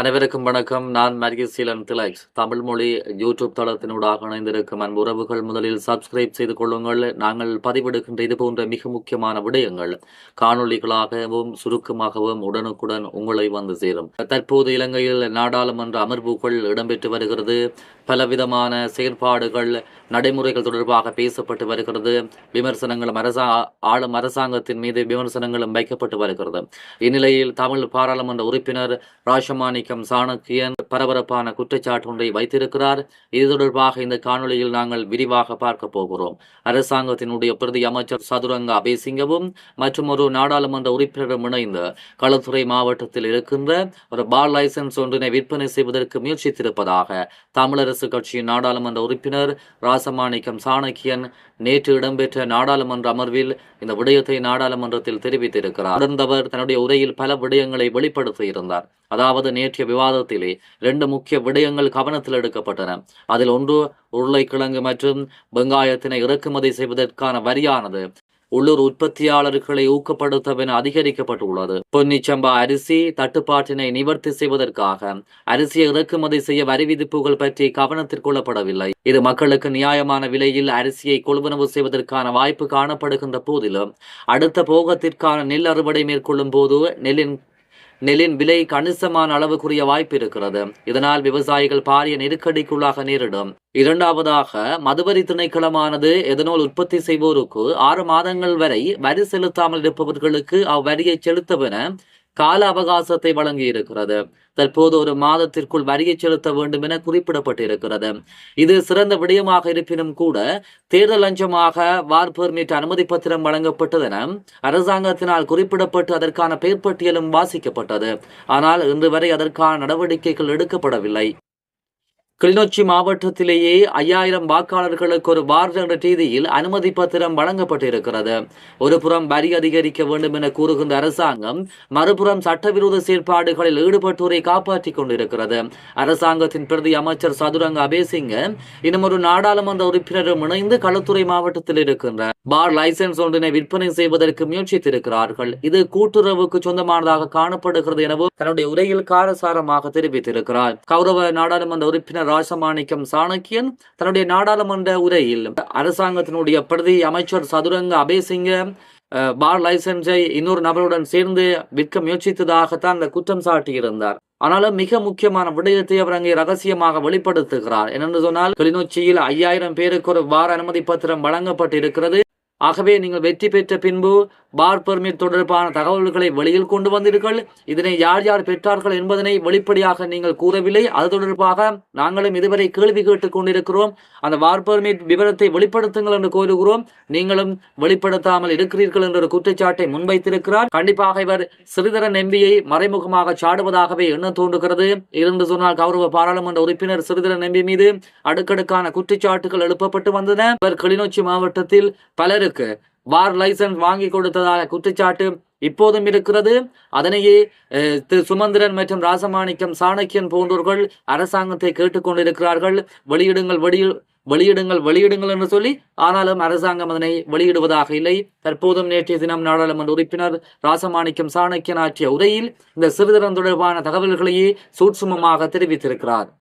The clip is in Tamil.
அனைவருக்கும் வணக்கம். நான் மரியசீலன் திலக்ஸ். தமிழ் மொழி யூடியூப் தளத்தினூடாக இணைந்திருக்கும் அன்பு உறவுகள் முதலில் சப்ஸ்கிரைப் செய்து கொள்ளுங்கள். நாங்கள் பதிவிடுகின்ற இது போன்ற மிக முக்கியமான விடயங்கள் காணொளிகளாகவும் சுருக்கமாகவும் உடனுக்குடன் உங்களை வந்து சேரும். தற்போது இலங்கையில் நாடாளுமன்ற அமர்வுகள் இடம்பெற்று வருகிறது. பலவிதமான செயற்பாடுகள் நடைமுறைகள் தொடர்பாக பேசப்பட்டு வருகிறது. விமர்சனங்களும் அரசா ஆளும் அரசாங்கத்தின் மீது விமர்சனங்களும் வைக்கப்பட்டு வருகிறது. இந்நிலையில் தமிழ் பாராளுமன்ற உறுப்பினர் ராஷமாணிக்கம் சாணக்கியன் பரபரப்பான குற்றச்சாட்டு ஒன்றை வைத்திருக்கிறார். இது தொடர்பாக இந்த காணொளியில் நாங்கள் விரிவாக பார்க்க போகிறோம். அரசாங்கத்தினுடைய பிரதி அமைச்சர் சதுரங்க அபேசிங்கவும் மற்றும் ஒரு நாடாளுமன்ற உறுப்பினரும் இணைந்து களத்துறை மாவட்டத்தில் இருக்கின்ற ஒரு பார் லைசன்ஸ் ஒன்றினை விற்பனை செய்வதற்கு முயற்சித்திருப்பதாக தமிழரசு கட்சியின் நாடாளுமன்ற உறுப்பினர் ராசமாணிக்கம் சாணக்கியன் நேற்று இடம்பெற்ற நாடாளுமன்ற அமர்வில் இந்த விடயத்தை நாடாளுமன்றத்தில் தெரிவித்திருக்கிறார். தொடர்ந்தவர் தன்னுடைய உரையில் பல விடயங்களை வெளிப்படுத்தியிருந்தார். அதாவது நேற்று நேற்றைய விவாதத்திலே ரெண்டு முக்கிய விடயங்கள் கவனத்தில் எடுக்கப்பட்டன. அதில் ஒன்று உருளைக்கிழங்கு மற்றும் வெங்காயத்தினை இறக்குமதி செய்வதற்கான வரியானது. உள்ளூர் உற்பத்தியாளர்களை ஊக்கப்படுத்தவென அதிகரிக்கப்பட்டுள்ளது. பொன்னிச்சம்பா அரிசி தட்டுப்பாட்டினை நிவர்த்தி செய்வதற்காக அரிசியை இறக்குமதி செய்ய வரி விதிப்புகள் பற்றி கவனத்தில் கொள்ளப்படவில்லை. இது மக்களுக்கு நியாயமான விலையில் அரிசியை கொள்வனவு செய்வதற்கான வாய்ப்பு காணப்படுகின்ற போதிலும் அடுத்த போகத்திற்கான நெல் அறுவடை மேற்கொள்ளும் போது நெல்லின் நெல்லின் விலை கணிசமான அளவுக்குரிய வாய்ப்பு இருக்கிறது. இதனால் விவசாயிகள் பாரிய நெருக்கடிக்குள்ளாக நேரிடும். இரண்டாவதாக மதுவரி திணைக்களமானது எதனால் உற்பத்தி செய்வோருக்கு ஆறு மாதங்கள் வரை வரி செலுத்தாமல் இருப்பவர்களுக்கு அவ்வரியை செலுத்தவென கால அவகாசத்தை வழங்கி இருக்கிறது தற்போது ஒரு மாதத்திற்குள் வரியை செலுத்த வேண்டும் என குறிப்பிடப்பட்டிருக்கிறது. இது சிறந்த விடயமாக இருப்பினும் கூட தேர்தல் லஞ்சமாக வார் பெர்மிட் அனுமதி பத்திரம் வழங்கப்பட்டதென அரசாங்கத்தினால் குறிப்பிடப்பட்டு அதற்கான பெயர் பட்டியலும் வாசிக்கப்பட்டது. ஆனால் இன்று வரை அதற்கான நடவடிக்கைகள் எடுக்கப்படவில்லை. கிளிநொச்சி மாவட்டத்திலேயே ஐயாயிரம் வாக்காளர்களுக்கு ஒரு வார்டு என்ற ரீதியில் அனுமதி பத்திரம் வழங்கப்பட்டிருக்கிறது. ஒரு புறம் வரி அதிகரிக்க வேண்டும் என கூறுகின்ற அரசாங்கம் மறுபுறம் சட்டவிரோத செயற்பாடுகளில் ஈடுபட்டோரை காப்பாற்றிக் கொண்டிருக்கிறது. அரசாங்கத்தின் பிரதி அமைச்சர் சதுரங்க அபேசிங்க இன்னும் ஒரு நாடாளுமன்ற உறுப்பினரும் இணைந்து களத்துறை மாவட்டத்தில் இருக்கின்ற பார் லைசன்ஸ் ஒன்றினை விற்பனை செய்வதற்கு முயற்சித்திருக்கிறார்கள். இது கூட்டுறவுக்கு சொந்தமானதாக காணப்படுகிறது எனவும் தன்னுடைய உரையில் காரசாரமாக தெரிவித்திருக்கிறார். கௌரவ நாடாளுமன்ற உறுப்பினர் ராசமாணிக்கம் சாணக்கியன் தன்னுடைய நாடாளுமன்ற உரையில் அரசாங்கத்தினுடைய பிரதி அமைச்சர் சதுரங்க அபேசிங்க பார் லைசன்ஸை இன்னொரு நபருடன் சேர்ந்து விற்க முயற்சித்ததாகத்தான் அந்த குற்றம் சாட்டியிருந்தார். ஆனாலும் மிக முக்கியமான விடயத்தை அவர் அங்கே ரகசியமாக வெளிப்படுத்துகிறார். என்னென்று சொன்னால் கிளிநொச்சியில் ஐயாயிரம் பேருக்கு ஒரு வார அனுமதி பத்திரம் வழங்கப்பட்டிருக்கிறது. ஆகவே நீங்கள் வெற்றி பெற்ற பின்பு பார் பெர்மிட் தொடர்பான தகவல்களை வெளியில் கொண்டு வந்தீர்கள். இதனை யார் யார் பெற்றார்கள் என்பதனை வெளிப்படையாக நீங்கள் கூறவில்லை. அது தொடர்பாக நாங்களும் இதுவரை கேள்வி கேட்டுக் கொண்டிருக்கிறோம். அந்த பார் பெர்மிட் விவரத்தை வெளிப்படுத்துங்கள் என்று கோருகிறோம். நீங்களும் வெளிப்படுத்தாமல் இருக்கிறீர்கள் என்ற ஒரு குற்றச்சாட்டை முன்வைத்திருக்கிறார். கண்டிப்பாக இவர் சிறிதரன் எம்பியை மறைமுகமாக சாடுவதாகவே எண்ண தோன்றுகிறது. இருந்து சொன்னால் கௌரவ பாராளுமன்ற உறுப்பினர் சிறிதரன் எம்பி மீது அடுக்கடுக்கான குற்றச்சாட்டுகள் எழுப்பப்பட்டு வந்தன. இவர் கிளிநொச்சி மாவட்டத்தில் பலருக்கு பார் லைசன்ஸ் வாங்கி கொடுத்ததாக குற்றச்சாட்டு இப்போதும் இருக்கிறது. அதனையே திரு சுமந்திரன் மற்றும் ராசமாணிக்கம் சாணக்கியன் போன்றோர்கள் அரசாங்கத்தை கேட்டுக்கொண்டிருக்கிறார்கள். வெளியிடுங்கள் வெளியிடு வெளியிடுங்கள் வெளியிடுங்கள் என்று சொல்லி ஆனாலும் அரசாங்கம் அதனை வெளியிடுவதாக இல்லை. தற்போதும் நேற்றைய தினம் நாடாளுமன்ற உறுப்பினர் ராசமாணிக்கம் சாணக்கியன் ஆற்றிய உரையில் இந்த சிறுதரம் தொடர்பான தகவல்களையே சூட்சுமமாக தெரிவித்திருக்கிறார்.